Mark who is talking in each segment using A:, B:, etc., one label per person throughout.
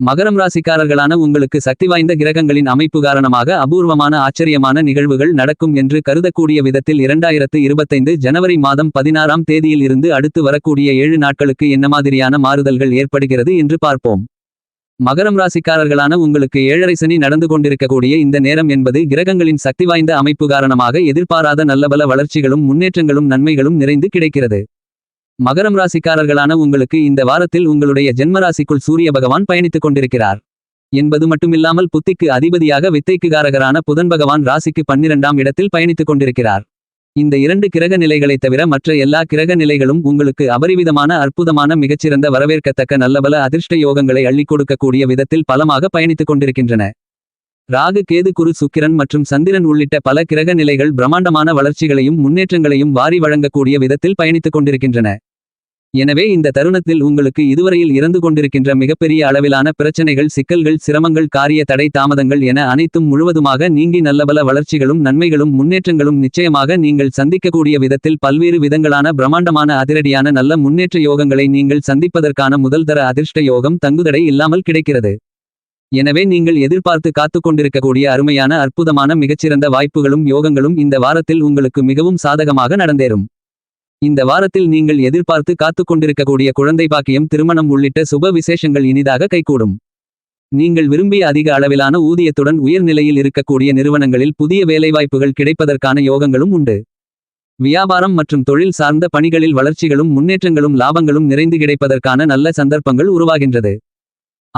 A: மகரம் ராசிக்காரர்களான உங்களுக்கு சக்தி வாய்ந்த கிரகங்களின் அமைப்பு காரணமாக அபூர்வமான ஆச்சரியமான நிகழ்வுகள் நடக்கும் என்று கருதக்கூடிய விதத்தில் இரண்டாயிரத்து இருபத்தைந்து ஜனவரி மாதம் பதினாறாம் தேதியில் இருந்து அடுத்து வரக்கூடிய ஏழு நாட்களுக்கு என்ன மாதிரியான மாறுதல்கள் ஏற்படுகிறது என்று பார்ப்போம். மகரம் ராசிக்காரர்களான உங்களுக்கு ஏழரை சனி நடந்து கொண்டிருக்கக்கூடிய இந்த நேரம் என்பது கிரகங்களின் சக்தி வாய்ந்த அமைப்பு காரணமாக எதிர்பாராத நல்லபல வளர்ச்சிகளும் முன்னேற்றங்களும் நன்மைகளும் நிறைந்து கிடைக்கிறது. மகரம் ராசிக்காரர்களான உங்களுக்கு இந்த வாரத்தில் உங்களுடைய ஜென்மராசிக்குள் சூரிய பகவான் பயணித்துக் கொண்டிருக்கிறார். என்பது மட்டுமில்லாமல் புத்திக்கு அதிபதியாக வித்தைக்கு காரகரான புதன் பகவான் ராசிக்கு பன்னிரண்டாம் இடத்தில் பயணித்துக் கொண்டிருக்கிறார். இந்த இரண்டு கிரக நிலைகளைத் தவிர மற்ற எல்லா கிரக நிலைகளும் உங்களுக்கு அபரிவிதமான அற்புதமான மிகச்சிறந்த வரவேற்கத்தக்க நல்லபல அதிர்ஷ்ட யோகங்களை அள்ளிக் கொடுக்கக்கூடிய விதத்தில் பலமாக பயணித்துக் கொண்டிருக்கின்றன. ராகு கேது குரு சுக்கிரன் மற்றும் சந்திரன் உள்ளிட்ட பல கிரக நிலைகள் பிரம்மாண்டமான வளர்ச்சிகளையும் முன்னேற்றங்களையும் வாரி வழங்கக்கூடிய விதத்தில் பயணித்துக் கொண்டிருக்கின்றன. எனவே இந்த தருணத்தில் உங்களுக்கு இதுவரையில் இறந்து கொண்டிருக்கின்ற மிகப்பெரிய அளவிலான பிரச்சனைகள் சிக்கல்கள் சிரமங்கள் காரிய தடை தாமதங்கள் என அனைத்தும் முழுவதுமாக நீங்கி நல்லபல வளர்ச்சிகளும் நன்மைகளும் முன்னேற்றங்களும் நிச்சயமாக நீங்கள் சந்திக்கக்கூடிய விதத்தில் பல்வேறு விதங்களான பிரம்மாண்டமான அதிரடியான நல்ல முன்னேற்ற யோகங்களை நீங்கள் சந்திப்பதற்கான முதல் தர அதிர்ஷ்ட யோகம் தங்குதடை இல்லாமல் கிடைக்கிறது. எனவே நீங்கள் எதிர்பார்த்து காத்து கொண்டிருக்கக்கூடிய அருமையான அற்புதமான மிகச்சிறந்த வாய்ப்புகளும் யோகங்களும் இந்த வாரத்தில் உங்களுக்கு மிகவும் சாதகமாக நடந்தேறும். இந்த வாரத்தில் நீங்கள் எதிர்பார்த்து காத்துக் கொண்டிருக்கக்கூடிய குழந்தை பாக்கியம் திருமணம் உள்ளிட்ட சுப விசேஷங்கள் இனிதாக கைகூடும். நீங்கள் விரும்பிய அதிக அளவிலான ஊதியத்துடன் உயர்நிலையில் இருக்கக்கூடிய நிறுவனங்களில் புதிய வேலைவாய்ப்புகள் கிடைப்பதற்கான யோகங்களும் உண்டு. வியாபாரம் மற்றும் தொழில் சார்ந்த பணிகளில் வளர்ச்சிகளும் முன்னேற்றங்களும் லாபங்களும் நிறைந்து கிடைப்பதற்கான நல்ல சந்தர்ப்பங்கள் உருவாகின்றது.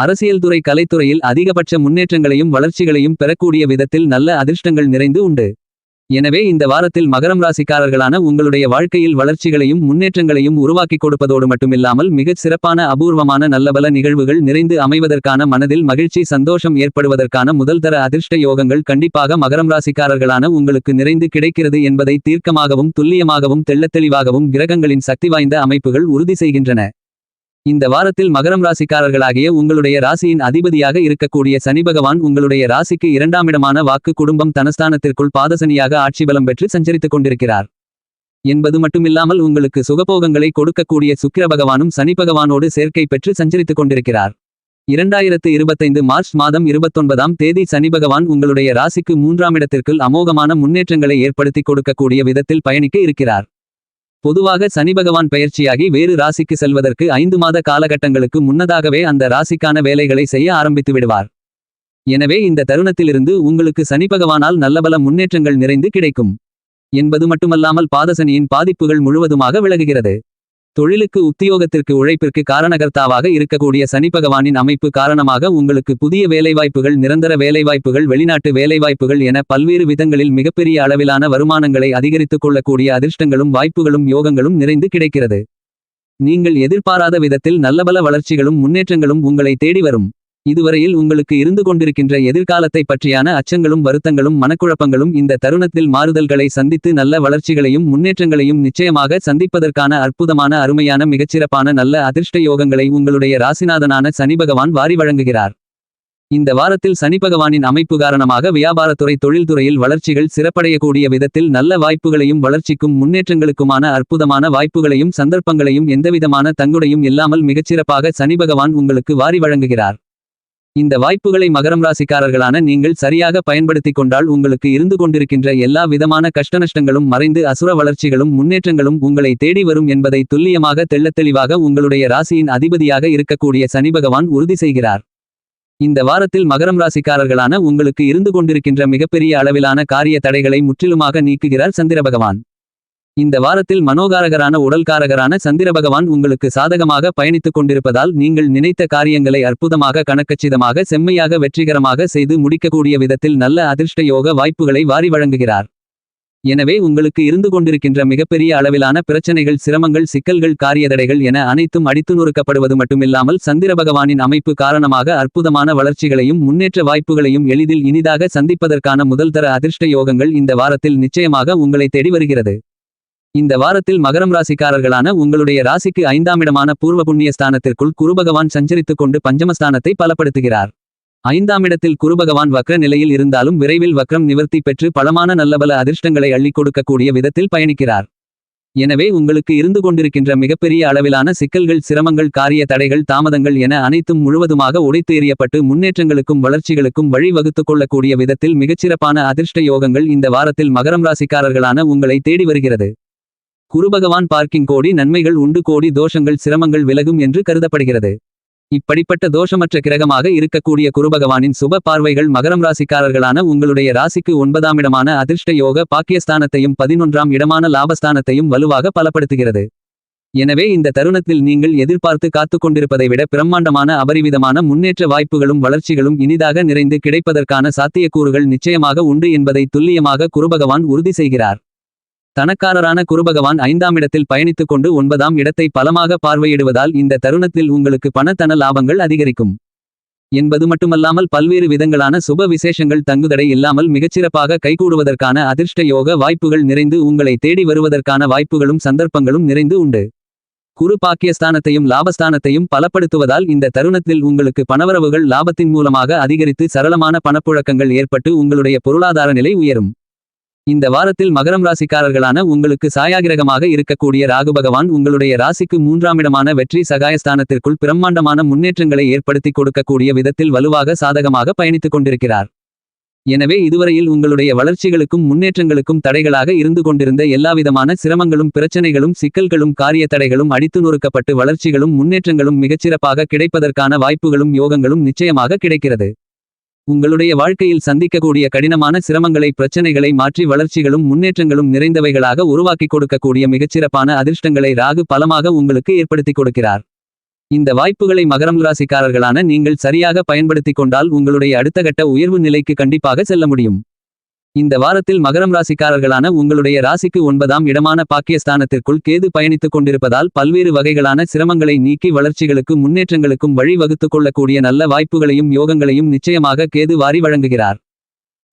A: அரசியல் துறை கலைத்துறையில் அதிகபட்ச முன்னேற்றங்களையும் வளர்ச்சிகளையும் பெறக்கூடிய விதத்தில் நல்ல அதிர்ஷ்டங்கள் நிறைந்து உண்டு. எனவே இந்த வாரத்தில் மகரம் ராசிக்காரர்களான உங்களுடைய வாழ்க்கையில் வளர்ச்சிகளையும் முன்னேற்றங்களையும் உருவாக்கிக் கொடுப்பதோடு மட்டுமில்லாமல் மிகச் சிறப்பான அபூர்வமான நல்லபல நிகழ்வுகள் நிறைந்து அமைவதற்கான மனதில் மகிழ்ச்சி சந்தோஷம் ஏற்படுவதற்கான முதல் தர அதிர்ஷ்ட யோகங்கள் கண்டிப்பாக மகரம் ராசிக்காரர்களான உங்களுக்கு நிறைந்து கிடைக்கிறது என்பதை தீர்க்கமாகவும் துல்லியமாகவும் தெள்ளத்தெளிவாகவும் கிரகங்களின் சக்தி வாய்ந்த அமைப்புகள் உறுதி செய்கின்றன. இந்த வாரத்தில் மகரம் ராசிக்காரர்களாகிய உங்களுடைய ராசியின் அதிபதியாக இருக்கக்கூடிய சனி பகவான் உங்களுடைய ராசிக்கு இரண்டாமிடமான வாக்கு குடும்பம் தனஸ்தானத்திற்குள் பாதசனியாக ஆட்சி பலம் பெற்று சஞ்சரித்துக் கொண்டிருக்கிறார். என்பது மட்டுமில்லாமல் உங்களுக்கு சுகபோகங்களை கொடுக்கக்கூடிய சுக்கிர பகவானும் சனி பகவானோடு சேர்க்கை பெற்று சஞ்சரித்துக் கொண்டிருக்கிறார். இரண்டாயிரத்து இருபத்தைந்து மார்ச் மாதம் இருபத்தொன்பதாம் தேதி சனி பகவான் உங்களுடைய ராசிக்கு மூன்றாம் இடத்திற்குள் அமோகமான முன்னேற்றங்களை ஏற்படுத்தி கொடுக்கக்கூடிய விதத்தில் பயணிக்க இருக்கிறார். பொதுவாக சனி பகவான் பெயர்ச்சியாகி வேறு ராசிக்கு செல்வதற்கு ஐந்து மாத காலகட்டங்களுக்கு முன்னதாகவே அந்த ராசிக்கான வேலைகளை செய்ய ஆரம்பித்து விடுவார். எனவே இந்த தருணத்திலிருந்து உங்களுக்கு சனி பகவானால் நல்லபல முன்னேற்றங்கள் நிறைந்து கிடைக்கும். என்பது மட்டுமல்லாமல் பாதசனியின் பாதிப்புகள் முழுவதுமாக விலகுகிறது. தொழிலுக்கு உத்தியோகத்திற்கு உழைப்பிற்கு காரணகர்த்தாவாக இருக்கக்கூடிய சனி பகவானின் அமைப்பு காரணமாக உங்களுக்கு புதிய வேலைவாய்ப்புகள் நிரந்தர வேலைவாய்ப்புகள் வெளிநாட்டு வேலைவாய்ப்புகள் என பல்வேறு விதங்களில் மிகப்பெரிய அளவிலான வருமானங்களை அதிகரித்துக் கொள்ளக்கூடிய அதிர்ஷ்டங்களும் வாய்ப்புகளும் யோகங்களும் நிறைந்து கிடைக்கிறது. நீங்கள் எதிர்பாராத விதத்தில் நல்லபல வளர்ச்சிகளும் முன்னேற்றங்களும் உங்களை தேடி வரும். இதுவரையில் உங்களுக்கு இருந்து கொண்டிருக்கின்ற எதிர்காலத்தை பற்றியான அச்சங்களும் வருத்தங்களும் மனக்குழப்பங்களும் இந்த தருணத்தில் மாறுதல்களை சந்தித்து நல்ல வளர்ச்சிகளையும் முன்னேற்றங்களையும் நிச்சயமாக சந்திப்பதற்கான அற்புதமான அருமையான மிகச்சிறப்பான நல்ல அதிர்ஷ்ட யோகங்களை உங்களுடைய ராசிநாதனான சனி பகவான் வாரி வழங்குகிறார். இந்த வாரத்தில் சனி பகவானின் அமைப்பு காரணமாக வியாபாரத்துறை தொழில்துறையில் வளர்ச்சிகள் சிறப்படையக்கூடிய விதத்தில் நல்ல வாய்ப்புகளையும் வளர்ச்சிக்கும் முன்னேற்றங்களுக்குமான அற்புதமான வாய்ப்புகளையும் சந்தர்ப்பங்களையும் எந்தவிதமான தங்குடையும் இல்லாமல் மிகச்சிறப்பாக சனி பகவான் உங்களுக்கு வாரி வழங்குகிறார். இந்த வாய்ப்புகளை மகரம் ராசிக்காரர்களான நீங்கள் சரியாக பயன்படுத்திக் கொண்டால் உங்களுக்கு இருந்து கொண்டிருக்கின்ற எல்லா விதமான கஷ்டநஷ்டங்களும் மறைந்து அசுர வளர்ச்சிகளும் முன்னேற்றங்களும் உங்களை தேடி வரும் என்பதை துல்லியமாக தெள்ளத்தெளிவாக உங்களுடைய ராசியின் அதிபதியாக இருக்கக்கூடிய சனி பகவான் உறுதி செய்கிறார். இந்த வாரத்தில் மகரம் ராசிக்காரர்களான உங்களுக்கு இருந்து கொண்டிருக்கின்ற மிகப்பெரிய அளவிலான காரிய தடைகளை முற்றிலுமாக நீக்குகிறார் சந்திர பகவான். இந்த வாரத்தில் மனோகாரகரான உடல்காரகரான சந்திர பகவான் உங்களுக்கு சாதகமாக பயணித்துக் கொண்டிருப்பதால் நீங்கள் நினைத்த காரியங்களை அற்புதமாக கணக்கச்சிதமாக செம்மையாக வெற்றிகரமாக செய்து முடிக்கக்கூடிய விதத்தில் நல்ல அதிர்ஷ்ட யோக வாய்ப்புகளை வாரி வழங்குகிறார். எனவே உங்களுக்கு இருந்து கொண்டிருக்கின்ற மிகப்பெரிய அளவிலான பிரச்சனைகள் சிரமங்கள் சிக்கல்கள் காரியதடைகள் என அனைத்தும் அடித்து நொறுக்கப்படுவது மட்டுமில்லாமல் சந்திர பகவானின் அமைப்பு காரணமாக அற்புதமான வளர்ச்சிகளையும் முன்னேற்ற வாய்ப்புகளையும் எளிதில் இனிதாக சந்திப்பதற்கான முதல்தர அதிர்ஷ்ட யோகங்கள் இந்த வாரத்தில் நிச்சயமாக உங்களை தேடி வருகிறது. இந்த வாரத்தில் மகரம் ராசிக்காரர்களான உங்களுடைய ராசிக்கு ஐந்தாம் இடமான பூர்வ புண்ணிய ஸ்தானத்திற்குள் குருபகவான் சஞ்சரித்துக் கொண்டு பஞ்சமஸ்தானத்தை பலப்படுத்துகிறார். ஐந்தாம் இடத்தில் குருபகவான் வக்ர நிலையில் இருந்தாலும் விரைவில் வக்ரம் நிவர்த்தி பெற்று பலமான நல்லபல அதிர்ஷ்டங்களை அள்ளிக் கொடுக்கக்கூடிய விதத்தில் பயணிக்கிறார். எனவே உங்களுக்கு இருந்து கொண்டிருக்கின்ற மிகப்பெரிய அளவிலான சிக்கல்கள் சிரமங்கள் காரிய தடைகள் தாமதங்கள் என அனைத்தும் முழுவதுமாக உடைத்து எறியப்பட்டு முன்னேற்றங்களுக்கும் வளர்ச்சிகளுக்கும் வழிவகுத்துக் கொள்ளக்கூடிய விதத்தில் மிகச்சிறப்பான அதிர்ஷ்ட யோகங்கள் இந்த வாரத்தில் மகரம் ராசிக்காரர்களான உங்களை தேடி வருகிறது. குருபகவான் பார்க்கிங் கோடி நன்மைகள் உண்டு கோடி தோஷங்கள் சிரமங்கள் விலகும் என்று கருதப்படுகிறது. இப்படிப்பட்ட தோஷமற்ற கிரகமாக இருக்கக்கூடிய குருபகவானின் சுப பார்வைகள் மகரம் ராசிக்காரர்களான உங்களுடைய ராசிக்கு ஒன்பதாம் இடமான அதிர்ஷ்ட யோக பாக்கியஸ்தானத்தையும் பதினொன்றாம் இடமான லாபஸ்தானத்தையும் வலுவாக பலப்படுத்துகிறது. எனவே இந்த தருணத்தில் நீங்கள் எதிர்பார்த்து காத்துக் கொண்டிருப்பதை விட பிரம்மாண்டமான அபரிவிதமான முன்னேற்ற வாய்ப்புகளும் வளர்ச்சிகளும் இனிதாக நிறைந்து கிடைப்பதற்கான சாத்தியக்கூறுகள் நிச்சயமாக உண்டு என்பதை துல்லியமாக குருபகவான் உறுதி செய்கிறார். தனக்காரரான குருபகவான் ஐந்தாம் இடத்தில் பயணித்துக் கொண்டு ஒன்பதாம் இடத்தை பலமாக பார்வையிடுவதால் இந்த தருணத்தில் உங்களுக்கு பணத்தன லாபங்கள் அதிகரிக்கும். என்பது மட்டுமல்லாமல் பல்வேறு விதங்களான சுப விசேஷங்கள் தங்குதடை இல்லாமல் மிகச்சிறப்பாக கைகூடுவதற்கான அதிர்ஷ்ட யோக வாய்ப்புகள் நிறைந்து உங்களை தேடி வருவதற்கான வாய்ப்புகளும் சந்தர்ப்பங்களும் நிறைந்து உண்டு. குரு பாக்கியஸ்தானத்தையும் லாபஸ்தானத்தையும் பலப்படுத்துவதால் இந்த தருணத்தில் உங்களுக்கு பணவரவுகள் லாபத்தின் மூலமாக அதிகரித்து சரளமான பணப்புழக்கங்கள் ஏற்பட்டு உங்களுடைய பொருளாதார நிலை உயரும். இந்த வாரத்தில் மகரம் ராசிக்காரர்களான உங்களுக்கு சாயாகிரகமாக இருக்கக்கூடிய ராகு பகவான் உங்களுடைய ராசிக்கு மூன்றாமிடமான வெற்றி சகாயஸ்தானத்திற்குள் பிரம்மாண்டமான முன்னேற்றங்களை ஏற்படுத்தி கொடுக்கக்கூடிய விதத்தில் வலுவாக சாதகமாக பயணித்துக் கொண்டிருக்கிறார். எனவே இதுவரையில் உங்களுடைய வளர்ச்சிகளுக்கும் முன்னேற்றங்களுக்கும் தடைகளாக இருந்து கொண்டிருந்த எல்லாவிதமான சிரமங்களும் பிரச்சனைகளும் சிக்கல்களும் காரிய தடைகளும் அடித்து நொறுக்கப்பட்டு வளர்ச்சிகளும் முன்னேற்றங்களும் மிகச்சிறப்பாக கிடைப்பதற்கான வாய்ப்புகளும் யோகங்களும் நிச்சயமாக கிடைக்கிறது. உங்களுடைய வாழ்க்கையில் சந்திக்கக்கூடிய கடினமான சிரமங்களை பிரச்சனைகளை மாற்றி வளர்ச்சிகளும் முன்னேற்றங்களும் நிறைந்தவைகளாக உருவாக்கிக் கொடுக்கக்கூடிய மிகச்சிறப்பான அதிர்ஷ்டங்களை ராகு பலமாக உங்களுக்கு ஏற்படுத்திக் கொடுக்கிறார். இந்த வாய்ப்புகளை மகரம் ராசிக்காரர்களான நீங்கள் சரியாக பயன்படுத்திக் கொண்டால் உங்களுடைய அடுத்த கட்ட உயர்வு நிலைக்கு கண்டிப்பாக செல்ல முடியும். இந்த வாரத்தில் மகரம் ராசிக்காரர்களான உங்களுடைய ராசிக்கு ஒன்பதாம் இடமான பாக்கியஸ்தானத்திற்குள் கேது பயணித்துக் கொண்டிருப்பதால் பல்வேறு வகைகளான சிரமங்களை நீக்கி வளர்ச்சிகளுக்கு முன்னேற்றங்களுக்கும் வழி வகுத்துக் கொள்ளக்கூடிய நல்ல வாய்ப்புகளையும் யோகங்களையும் நிச்சயமாக கேது வாரி வழங்குகிறார்.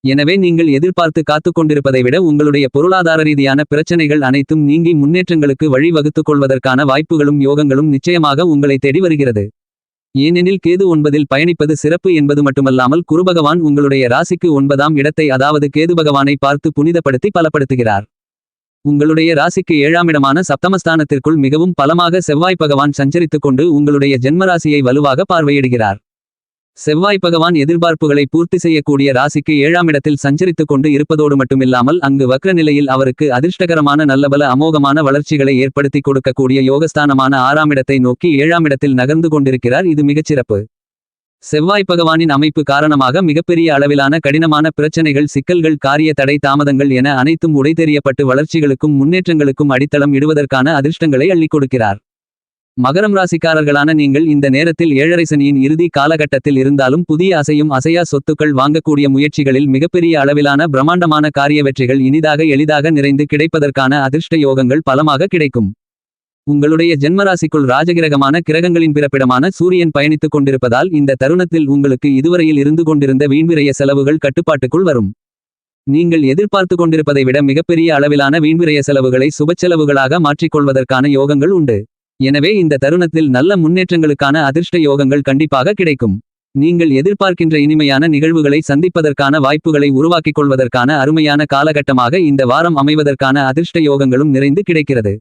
A: எனவே நீங்கள் எதிர்பார்த்து காத்துக் கொண்டிருப்பதை விட உங்களுடைய பொருளாதார ரீதியான பிரச்சனைகள் அனைத்தும் நீங்கி முன்னேற்றங்களுக்கு வழி வகுத்துக் கொள்வதற்கான வாய்ப்புகளும் யோகங்களும் நிச்சயமாக உங்களை தேடி வருகிறது. ஏனெனில் கேது ஒன்பதில் பயணிப்பது சிறப்பு என்பது மட்டுமல்லாமல் குருபகவான் உங்களுடைய ராசிக்கு ஒன்பதாம் இடத்தை அதாவது கேது பகவானை பார்த்து புனிதப்படுத்தி பலப்படுத்துகிறார். உங்களுடைய ராசிக்கு ஏழாம் இடமான சப்தமஸ்தானத்திற்குள் மிகவும் பலமாக செவ்வாய் பகவான் சஞ்சரித்துக் கொண்டு உங்களுடைய ஜென்மராசியை வலுவாக பார்வையிடுகிறார். செவ்வாய் பகவான் எதிர்பார்ப்புகளை பூர்த்தி செய்யக்கூடிய ராசிக்கு ஏழாம் இடத்தில் சஞ்சரித்துக் கொண்டு இருப்பதோடு மட்டுமில்லாமல் அங்கு வக்ர நிலையில் அவருக்கு அதிர்ஷ்டகரமான நல்லபல அமோகமான வளர்ச்சிகளை ஏற்படுத்தி கொடுக்கக்கூடிய யோகஸ்தானமான ஆறாம் இடத்தை நோக்கி ஏழாம் இடத்தில் நகர்ந்து கொண்டிருக்கிறார். இது மிகச்சிறப்பு செவ்வாய் பகவானின் அமைப்பு காரணமாக மிகப்பெரிய அளவிலான கடினமான பிரச்சனைகள் சிக்கல்கள் காரிய தடை தாமதங்கள் என அனைத்தும் உடைத்தெறியப்பட்டு வளர்ச்சிகளுக்கும் முன்னேற்றங்களுக்கும் அடித்தளம் இடுவதற்கான அதிர்ஷ்டங்களை அள்ளிக் கொடுக்கிறார். மகரம் ராசிக்காரர்களான நீங்கள் இந்த நேரத்தில் ஏழரை சனியின் இறுதி காலகட்டத்தில் இருந்தாலும் புதிய அசையும் அசையா சொத்துக்கள் வாங்கக்கூடிய முயற்சிகளில் மிகப்பெரிய அளவிலான பிரம்மாண்டமான காரிய வெற்றிகள் இனிதாக எளிதாக நிறைந்து கிடைப்பதற்கான அதிர்ஷ்ட யோகங்கள் பலமாக கிடைக்கும். உங்களுடைய ஜென்மராசிக்குள் ராஜகிரகமான கிரகங்களின் பிறப்பிடமான சூரியன் பயணித்துக் கொண்டிருப்பதால் இந்த தருணத்தில் உங்களுக்கு இதுவரையில் இருந்து கொண்டிருந்த வீண்விரைய செலவுகள் கட்டுப்பாட்டுக்குள் வரும். நீங்கள் எதிர்பார்த்து கொண்டிருப்பதை விட மிகப்பெரிய அளவிலான வீண்விரைய செலவுகளை சுபச்செலவுகளாக மாற்றிக்கொள்வதற்கான யோகங்கள் உண்டு. எனவே இந்த தருணத்தில் நல்ல முன்னேற்றங்களுக்கான அதிர்ஷ்ட யோகங்கள் கண்டிப்பாக கிடைக்கும். நீங்கள் எதிர்பார்க்கின்ற இனிமையான நிகழ்வுகளை சந்திப்பதற்கான வாய்ப்புகளை உருவாக்கிக் கொள்வதற்கான அருமையான காலகட்டமாக இந்த வாரம் அமைவதற்கான அதிர்ஷ்ட யோகங்களும் நிறைந்து கிடைக்கிறது.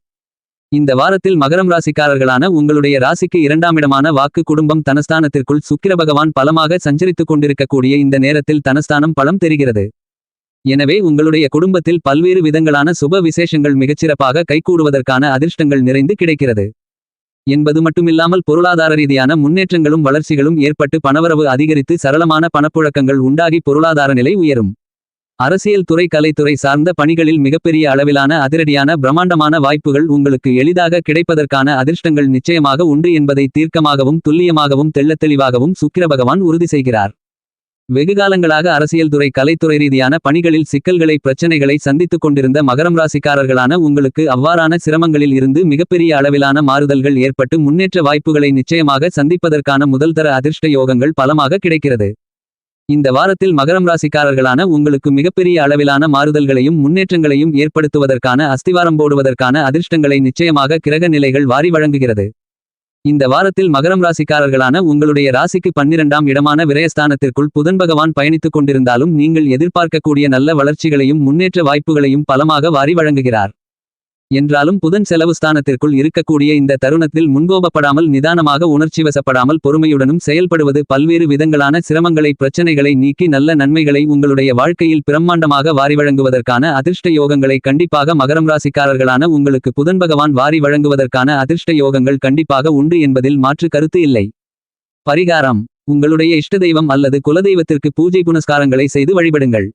A: இந்த வாரத்தில் மகரம் ராசிக்காரர்களான உங்களுடைய ராசிக்கு இரண்டாமிடமான வாக்கு குடும்பம் தனஸ்தானத்திற்குள் சுக்கிர பகவான் பலமாக சஞ்சரித்துக் கொண்டிருக்கக்கூடிய இந்த நேரத்தில் தனஸ்தானம் பலம் தெரிகிறது. எனவே உங்களுடைய குடும்பத்தில் பல்வேறு விதங்களான சுப விசேஷங்கள் மிகச்சிறப்பாக கைகூடுவதற்கான அதிர்ஷ்டங்கள் நிறைந்து கிடைக்கிறது. என்பது மட்டுமில்லாமல் பொருளாதார ரீதியான முன்னேற்றங்களும் வளர்ச்சிகளும் ஏற்பட்டு பணவரவு அதிகரித்து சரளமான பணப்புழக்கங்கள் உண்டாகி பொருளாதார நிலை உயரும். அரசியல் துறை கலைத்துறை சார்ந்த பணிகளில் மிகப்பெரிய அளவிலான அதிரடியான பிரம்மாண்டமான வாய்ப்புகள் உங்களுக்கு எளிதாக கிடைப்பதற்கான அதிர்ஷ்டங்கள் நிச்சயமாக உண்டு என்பதை தீர்க்கமாகவும் துல்லியமாகவும் தெள்ளத்தெளிவாகவும் சுக்கிர பகவான் உறுதி செய்கிறார். வெகுகாலங்களாக அரசியல் துறை கலைத்துறை ரீதியான பணிகளில் சிக்கல்களை பிரச்சனைகளை சந்தித்துக் கொண்டிருந்த மகரம் ராசிக்காரர்களான உங்களுக்கு அவ்வாறான சிரமங்களில் இருந்து மிகப்பெரிய அளவிலான மாறுதல்கள் ஏற்பட்டு முன்னேற்ற வாய்ப்புகளை நிச்சயமாக சந்திப்பதற்கான முதல்தர அதிர்ஷ்ட யோகங்கள் பலமாக கிடைக்கிறது. இந்த வாரத்தில் மகரம் ராசிக்காரர்களான உங்களுக்கு மிகப்பெரிய அளவிலான மாறுதல்களையும் முன்னேற்றங்களையும் ஏற்படுத்துவதற்கான அஸ்திவாரம் போடுவதற்கான அதிர்ஷ்டங்களை நிச்சயமாக கிரக நிலைகள் வாரி வழங்குகிறது. இந்த வாரத்தில் மகரம் ராசிக்காரர்களான உங்களுடைய ராசிக்கு பன்னிரண்டாம் இடமான விரயஸ்தானத்திற்குள் புதன் பகவான் பயணித்துக் கொண்டிருந்தாலும் நீங்கள் எதிர்பார்க்கக்கூடிய நல்ல வளர்ச்சிகளையும் முன்னேற்ற வாய்ப்புகளையும் பலமாக வாரி வழங்குகிறார். என்றாலும் புதன் செலவு ஸ்தானத்திற்குள் இருக்கக்கூடிய இந்த தருணத்தில் முன்கோபப்படாமல் நிதானமாக உணர்ச்சிவசப்படாமல் பொறுமையுடனும் செயல்படுவது பல்வேறு விதங்களான சிரமங்களை பிரச்சனைகளை நீக்கி நல்ல நன்மைகளை உங்களுடைய வாழ்க்கையில் பிரம்மாண்டமாக வாரி வழங்குவதற்கான அதிர்ஷ்ட யோகங்களை கண்டிப்பாக மகரம் ராசிக்காரர்களான உங்களுக்கு புதன் பகவான் வாரி வழங்குவதற்கான அதிர்ஷ்ட யோகங்கள் கண்டிப்பாக உண்டு என்பதில் மாற்று கருத்து இல்லை. பரிகாரம். உங்களுடைய இஷ்ட தெய்வம் அல்லது குலதெய்வத்திற்கு பூஜை புனஸ்காரங்களை செய்து வழிபடுங்கள்.